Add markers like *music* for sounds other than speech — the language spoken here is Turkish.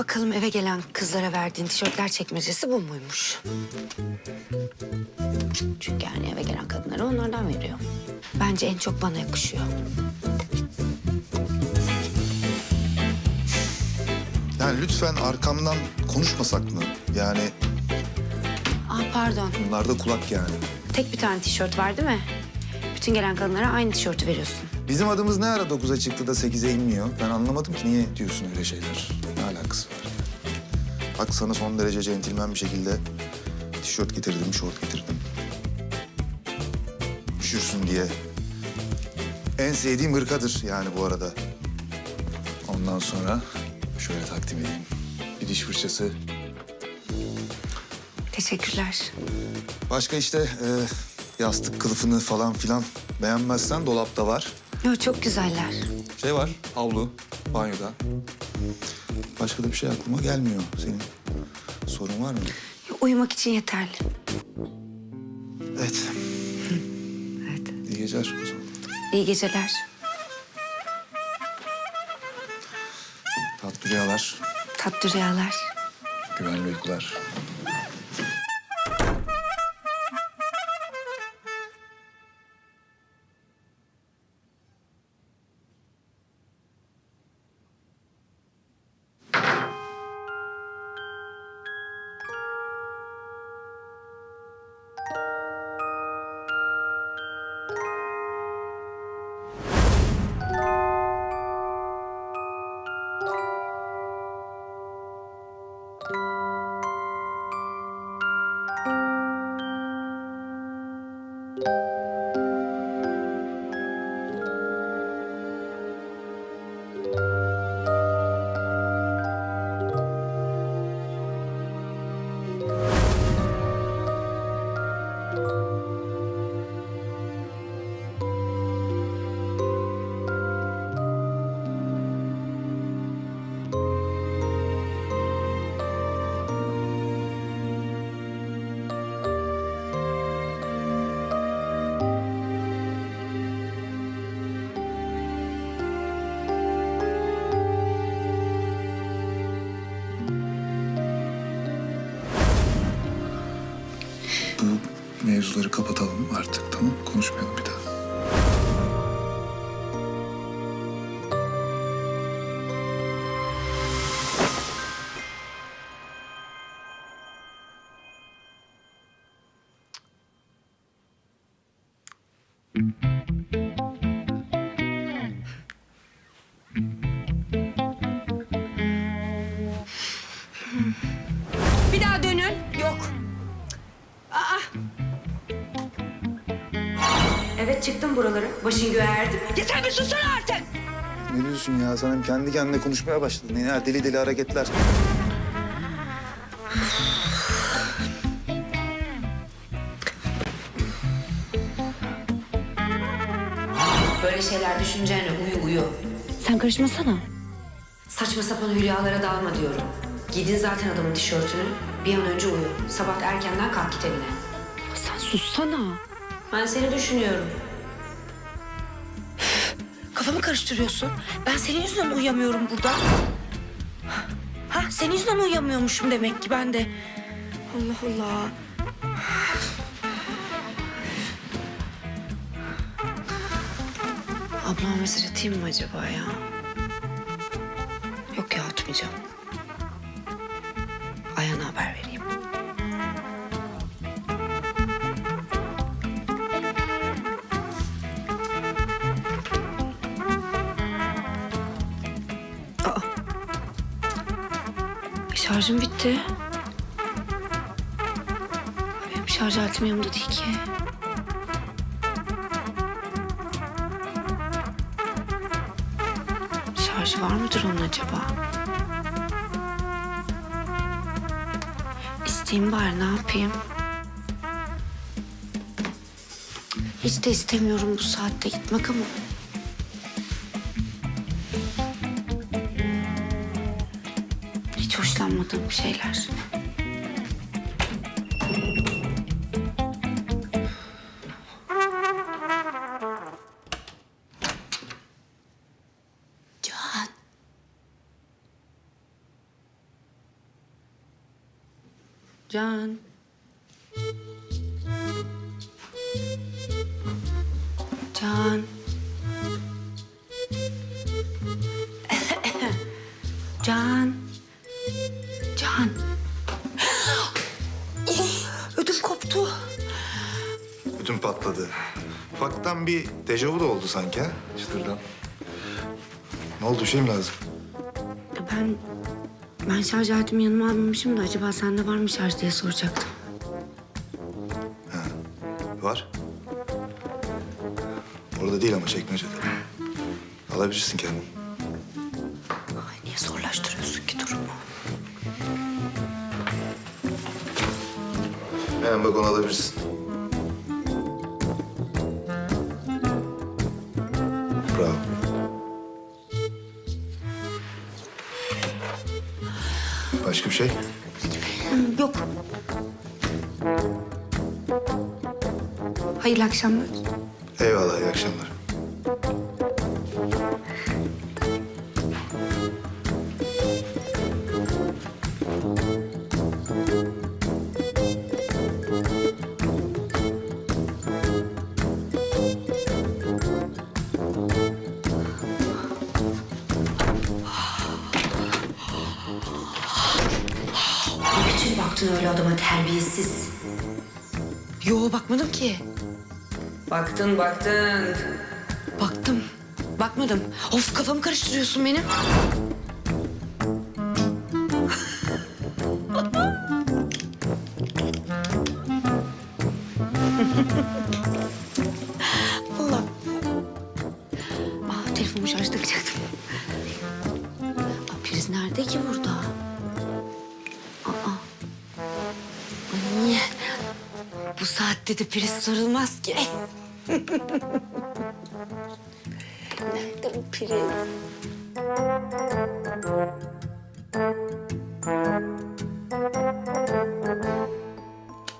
Bakalım eve gelen kızlara verdiğin tişörtler çekmecesi bu muymuş? Çünkü yani eve gelen kadınlara onlardan veriyor. Bence en çok bana yakışıyor. Yani lütfen arkamdan konuşmasak mı? Yani Aa pardon. bunlarda kulak yani. Tek bir tane tişört var değil mi? Bütün gelen kadınlara aynı tişörtü veriyorsun. Bizim adımız ne ara 9'a çıktı da 8'e inmiyor? Ben anlamadım ki niye diyorsun öyle şeyler? Ne alakası var? Bak sana son derece centilmen bir şekilde tişört getirdim, şort getirdim. Üşürsün diye. En sevdiğim hırkadır yani bu arada. Ondan sonra şöyle takdim edeyim. Bir diş fırçası. Teşekkürler. Başka işte e, yastık kılıfını falan filan beğenmezsen dolapta var. Yo, çok güzeller. Şey var, havlu, banyoda. Başka da bir şey aklıma gelmiyor. Senin sorun var mı? Yo, Uyumak için yeterli. Evet, Evet. iyi geceler o zaman. İyi geceler. Tatlı rüyalar, Tatlı rüyalar. güvenli uykular. Mevzuları kapatalım artık tamam Konuşmayalım bir daha. Evet çıktım buraları. Başın göğe erdi mi? Yeter bir susana artık. Ne diyorsun ya? Sen hem kendi kendine konuşmaya başladın. Ya deli deli hareketler. Böyle şeyler düşüneceğine uyu uyu. Sen karışmasana. Saçma sapan hülyalara dalma diyorum. Giydin zaten adamın tişörtünü. Bir an önce uyu. Sabah erkenden kalk git evine. Sen sussana. Ben seni düşünüyorum. Kafamı karıştırıyorsun. Ben senin yüzünden uyuyamıyorum burada. Ha, senin yüzünden uyuyamıyormuşum demek ki ben de. Allah Allah. Ablama mesaj atayım mı acaba ya? Yok ya atmayacağım. Şarjım bitti. Benim şarj aletim yanımda değil ki. Şarjı var mıdır onun acaba? İsteyeyim bari ne yapayım? Hiç de istemiyorum bu saatte gitmek ama. Hoşlanmadığım şeyler. Can. Can. Can. *coughs* Can. Can. Ödüm koptu. Bütün patladı. Ufaktan bir dejavu da oldu sanki ha çıtırdan. Ne oldu bir şey mi lazım? Ben ben şarj aletimi yanıma almamışım da acaba sende var mı şarj diye soracaktım. Var. Orada değil ama çekmecede. Alabilirsin kendin. Ay niye zorlaştırıyorsun ki durumu? Hemen bak onu alabilirsin. Bravo. Başka bir şey? Yok. Hayırlı akşamlar. Eyvallah, iyi akşamlar. Baktın öyle adama terbiyesiz? Yo bakmadım ki. Baktın baktın. Baktım. Bakmadım. Of kafamı karıştırıyorsun benim. *laughs* saatte de priz sorulmaz ki. Nerede bu priz?